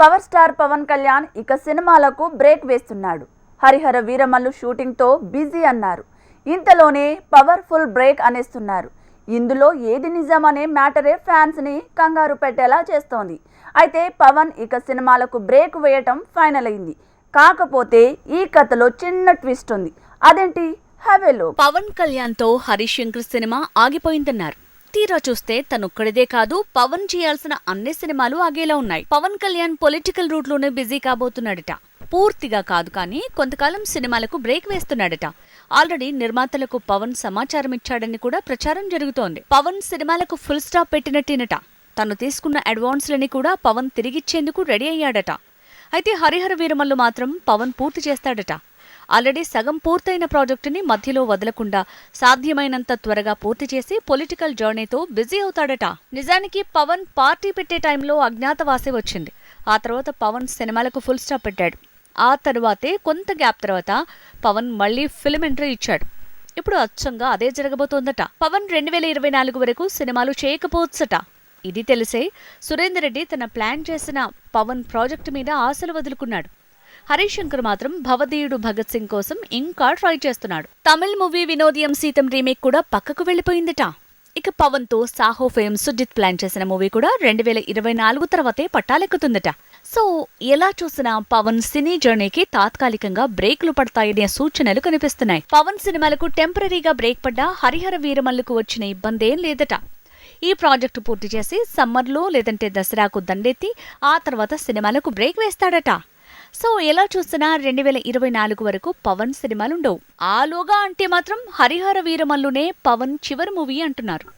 Power star Pawan Kalyan ఇక సినిమాలకు break వేస్తున్నాడు. హరిహర వీరమల్లు షూటింగ్తో బిజీ అన్నారు. ఇంతలోనే పవర్ఫుల్ బ్రేక్ అనేస్తున్నారు. ఇందులో ఏది నిజం అనే మ్యాటరే ఫ్యాన్స్ని కంగారు పెట్టేలా చేస్తోంది. అయితే పవన్ ఇక సినిమాలకు బ్రేక్ వేయటం ఫైనల్ అయింది కాకపోతే ఈ కథలో చిన్న ట్విస్ట్ ఉంది. అదేంటి? హవెలో పవన్ కళ్యాణ్తో హరీష్ శంకర్ సినిమా ఆగిపోయిందన్నారు. తీరా చూస్తే తనొక్కడిదే కాదు పవన్ చేయాల్సిన అన్ని సినిమాలు ఆగేలా ఉన్నాయి. పవన్ కళ్యాణ్ పొలిటికల్ రూట్లోనే బిజీ కాబోతున్నాడట. పూర్తిగా కాదు కానీ కొంతకాలం సినిమాలకు బ్రేక్ వేస్తున్నాడట. ఆల్రెడీ నిర్మాతలకు పవన్ సమాచారం ఇచ్చాడని కూడా ప్రచారం జరుగుతోంది. పవన్ సినిమాలకు ఫుల్ స్టాప్ పెట్టినట్టేనట. తను తీసుకున్న అడ్వాన్స్లని కూడా పవన్ తిరిగిచ్చేందుకు రెడీ అయ్యాడట. అయితే హరిహర వీరమల్లు మాత్రం పవన్ పూర్తి చేస్తాడట. ఆల్రెడీ సగం పూర్తయిన ప్రాజెక్టుని మధ్యలో వదలకుండా సాధ్యమైనంత త్వరగా పూర్తి చేసి పొలిటికల్ జర్నీతో బిజీ అవుతాడట. నిజానికి పవన్ పార్టీ పెట్టే టైంలో అజ్ఞాతవాసే వచ్చింది. ఆ తర్వాత పవన్ సినిమాలకు ఫుల్ స్టాప్ పెట్టాడు. ఆ తర్వాతే కొంత గ్యాప్ తర్వాత పవన్ మళ్ళీ ఫిల్మ్ ఎంట్రీ ఇచ్చాడు. ఇప్పుడు అచ్చంగా అదే జరగబోతోందట. పవన్ రెండు వేల ఇరవై నాలుగు వరకు సినిమాలు చేయకపోవచ్చట. ఇది తెలిసే సురేందర్ రెడ్డి తన ప్లాన్ చేసిన పవన్ ప్రాజెక్టు మీద ఆశలు వదులుకున్నాడు. హరీష్ శంకర్ మాత్రం భవదీయుడు భగత్ సింగ్ కోసం ఇంకా ట్రై చేస్తున్నాడు. తమిళ్ మూవీ వినోదియం సీతం రీమేక్ కూడా పక్కకు వెళ్ళిపోయిందట. ఇక పవన్తో సాహో ఫేమ్ సుజిత్ ప్లాన్ చేసిన మూవీ కూడా రెండు వేల ఇరవై నాలుగు తర్వాతే పట్టాలెక్కుతుందట. సో ఎలా చూసినా పవన్ సినీ జర్నీకి తాత్కాలికంగా బ్రేక్లు పడతాయనే సూచనలు కనిపిస్తున్నాయి. పవన్ సినిమాలకు టెంపరీగా బ్రేక్ పడ్డా హరిహర వీరమల్లుకు వచ్చిన ఇబ్బందేం లేదట. ఈ ప్రాజెక్టు పూర్తి చేసి సమ్మర్లో లేదంటే దసరాకు దండెత్తి ఆ తర్వాత సినిమాలకు బ్రేక్ వేస్తాడట. సో ఎలా చూసినా రెండు వేల ఇరవై నాలుగు వరకు పవన్ సినిమాలుండవు. ఆలోగా అంటే మాత్రం హరిహర వీరమల్లునే పవన్ చివరి మూవీ అంటున్నారు.